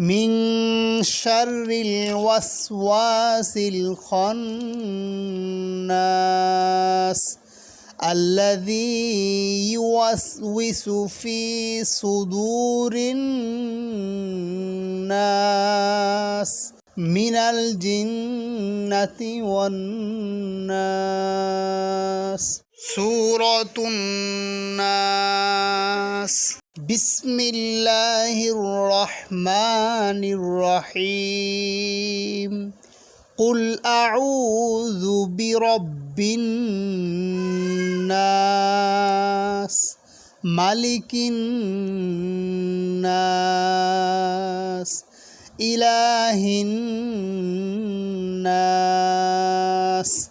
من شر الوسواس الخناس الذي يوسوس في صدور الناس من الجنة والناس سورة الناس বিসমিল্লাহির রহমানির রহিম কুল আউযু বিরব্বিন নাস। মালিকিন নাস। ইলাহিন নাস।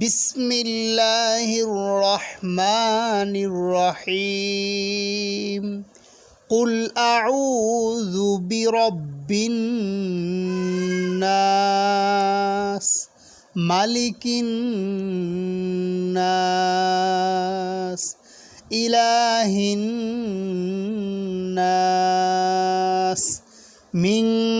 বিসমিল্লাহির রহমানির রহিম কুল আউযু বিরব্বিন নাস। মালিকিন নাস। ইলাহিন নাস। মিন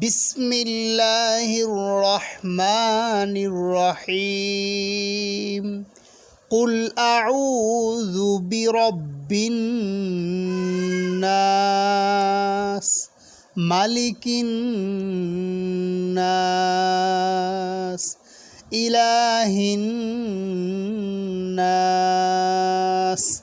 বিসমিল্লাহির রহমানির রহিম। কুল আউযু বিরব্বিন নাস। মালিকিন নাস। ইলাহিন নাস।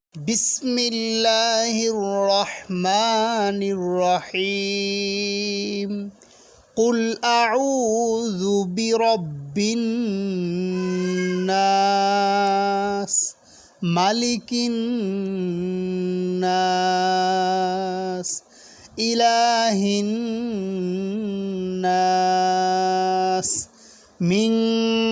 বিসমিল্লাহির রহমানির রহিম কুল আউযু বিরব্বিন নাস। মালিকিন নাস। ইলাহিন নাস। মিন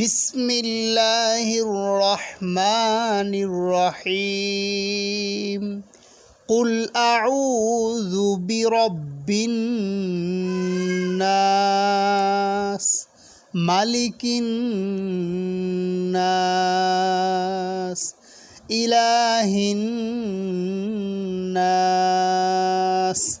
বিসমিল্লাহির রহমানির রহিম। কুল আউযু বিরব্বিন নাস। মালিকিন নাস। ইলাহিন নাস।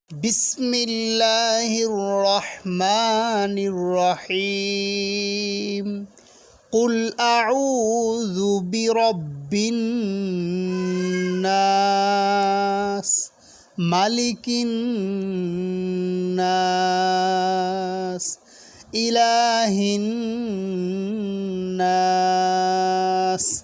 বিসমিল্লাহির রহমানির রহিম। কুল আউযু বিরব্বিন নাস। মালিকিন নাস। ইলাহিন নাস।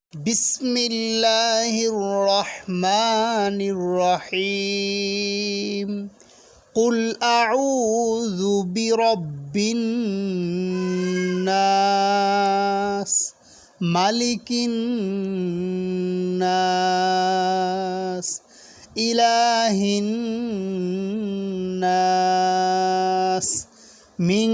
বিসমিল্লাহির রহমানির রহিম। কুল আউযু বিরব্বিন নাস মালিকিন নাস ইলাহিন নাস। মিন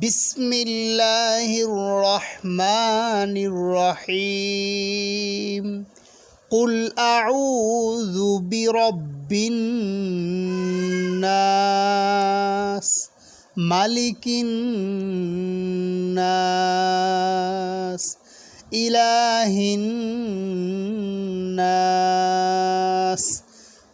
বিসমিল্লাহির রহমানির রহিম। কুল আউযু বিরব্বিন নাস মালিকিন নাস ইলাহিন নাস।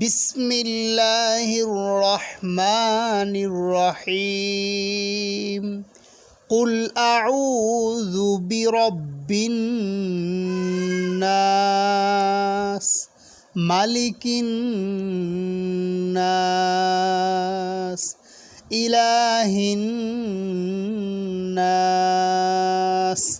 বিসমিল্লাহির রহমানির রহিম। কুল আউযু বিরব্বিন নাস মালিকিন নাস ইলাহিন নাস।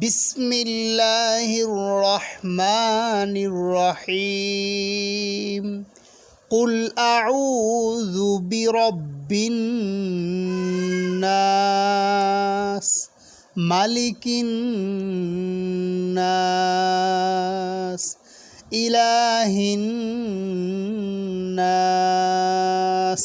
বিসমিল্লাহির রহমানির রহিম। কুল আউযু বিরব্বিন নাস মালিকিন নাস ইলাহিন নাস।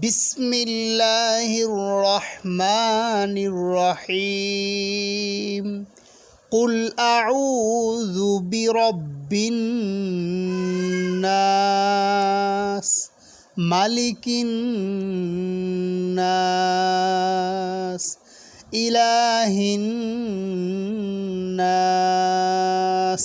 বিসমিল্লাহির রহমানির রহিম। কুল আউযু বিরব্বিন নাস মালিকিন নাস ইলাহিন নাস।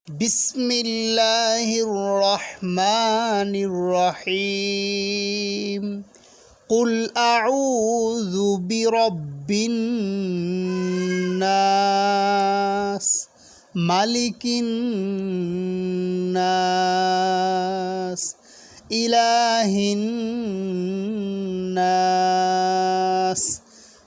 বিসমিল্লাহির রহমানির রহিম। কুল আউযু বিরব্বিন নাস। মালিকিন নাস। ইলাহিন নাস।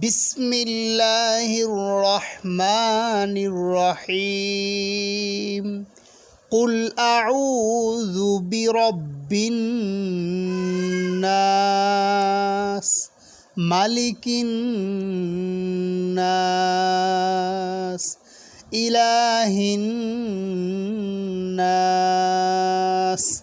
বিসমিল্লাহির রহমানির রহিম। কুল আউযু বিরব্বিন নাস। মালিকিন নাস। ইলাহিন নাস।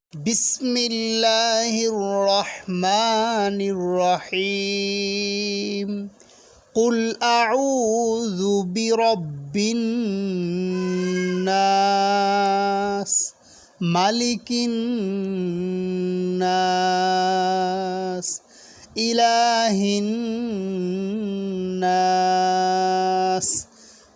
বিসমিল্লাহির রহমানির রহিম। কুল আউযু বিরব্বিন নাস মালিকিন নাস ইলাহিন নাস।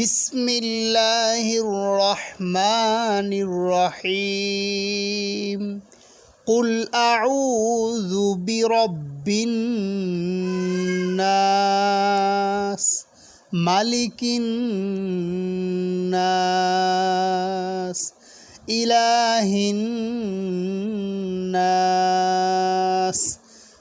বিসমিল্লাহির রহমানির রহিম কুল আউযু বিরব্বিন নাস। মালিকিন নাস। ইলাহিন নাস।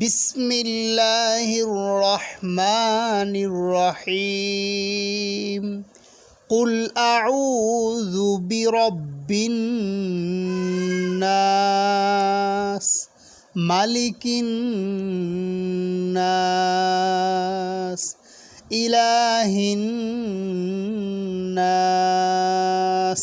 বিসমিল্লাহির রহমানির রহিম। কুল আউযু বিরব্বিন নাস মালিকিন নাস ইলাহিন নাস।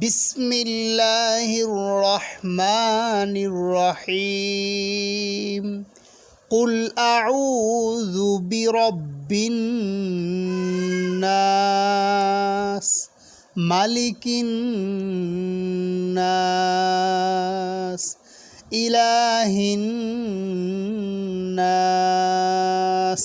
বিসমিল্লাহির রহমানির রহিম। কুল আউযু বিরব্বিন নাস মালিকিন নাস ইলাহিন নাস।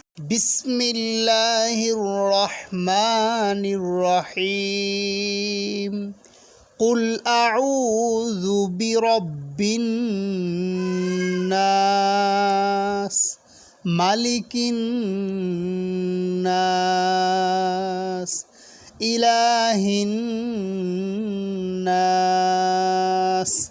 বিসমিল্লাহির রহমানির রহিম। কুল আউযু বিরব্বিন নাস মালিকিন নাস ইলাহিন নাস।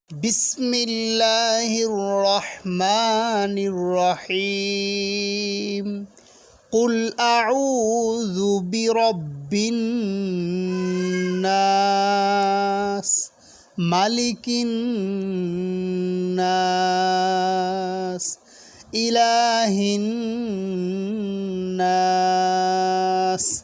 বিসমিল্লাহির রহমানির রহিম। কুল আউযু বিরব্বিন নাস। মালিকিন নাস। ইলাহিন নাস।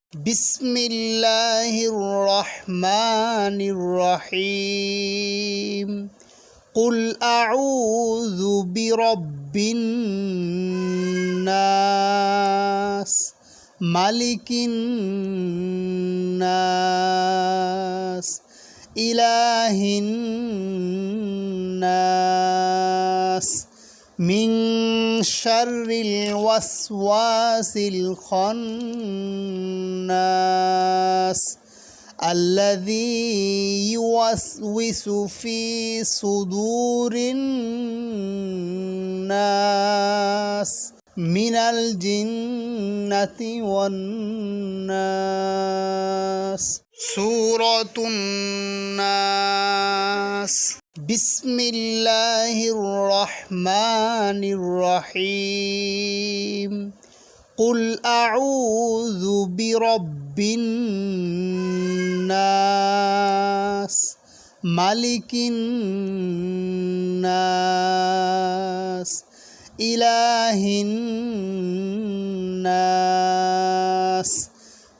বিসমিল্লাহির রহমানির রহিম। কুল আউযু বিরব্বিন নাস। মালিকিন নাস। ইলাহিন নাস। الناس من شر الوسواس الخناس الذي يوسوس في صدور الناس من الجنة والناس سورة الناس বিসমিল্লাহির রহমানির রহিম। কুল আউযু বিরব্বিন নাস। মালিকিন নাস। ইলাহিন নাস।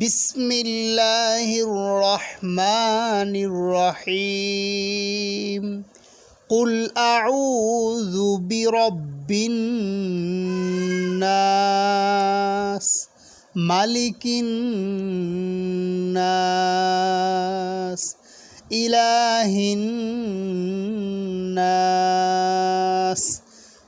বিসমিল্লাহির রহমানির রহিম। কুল আউযু বিরব্বিন নাস মালিকিন নাস ইলাহিন নাস।